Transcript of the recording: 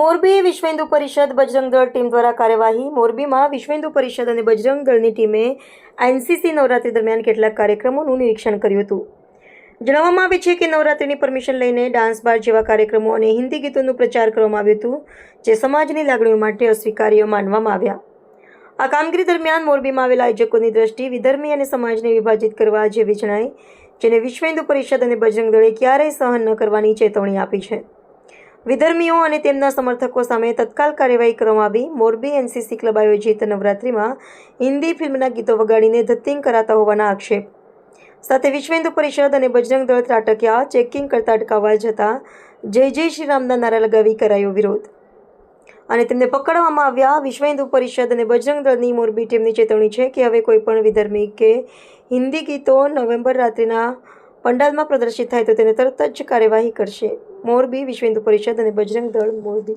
મોરબી વિશ્વ હિન્દુ પરિષદ બજરંગ ટીમ દ્વારા કાર્યવાહી. મોરબીમાં વિશ્વ હિન્દુ પરિષદ અને બજરંગ દળની ટીમે એનસીસી નવરાત્રી દરમિયાન કેટલાક કાર્યક્રમોનું નિરીક્ષણ કર્યું હતું. જણાવવામાં આવે છે કે નવરાત્રિની પરમિશન લઈને ડાન્સ બાર જેવા કાર્યક્રમો અને હિન્દી ગીતોનો પ્રચાર કરવામાં આવ્યો હતું, જે સમાજની લાગણીઓ માટે અસ્વીકાર્ય માનવામાં આવ્યા. આ કામગીરી દરમિયાન મોરબીમાં આવેલા આયોજકોની દ્રષ્ટિ વિધર્મી અને સમાજને વિભાજિત કરવા જેવી જણાય, જેને વિશ્વ હિન્દુ પરિષદ અને બજરંગ દળે ક્યારેય સહન ન કરવાની ચેતવણી આપી છે. વિધર્મીઓ અને તેમના સમર્થકો સામે તત્કાલ કાર્યવાહી કરવામાં આવી. મોરબી એનસીસી ક્લબ આયોજિત નવરાત્રિમાં હિન્દી ફિલ્મના ગીતો વગાડીને ધત્તિંગ કરાતા હોવાના આક્ષેપ. સાથે વિશ્વ હિન્દુ પરિષદ અને બજરંગ દળ ત્રાટક્યા, ચેકિંગ કરતા અટકાવવા જતાં જય જય શ્રી રામના નારા લગાવી કરાયો વિરોધ. અને તેમને પકડવામાં આવ્યા. વિશ્વ હિન્દુ પરિષદ અને બજરંગ દળની મોરબી ટીમની ચેતવણી છે કે હવે કોઈપણ વિધર્મી કે હિન્દી ગીતો નવેમ્બર રાત્રિના પંડાલમાં પ્રદર્શિત થાય તો તેને તરત જ કાર્યવાહી કરશે. મોરબી વિશ્વ હિન્દુ પરિષદ અને બજરંગ દળ મોરબી.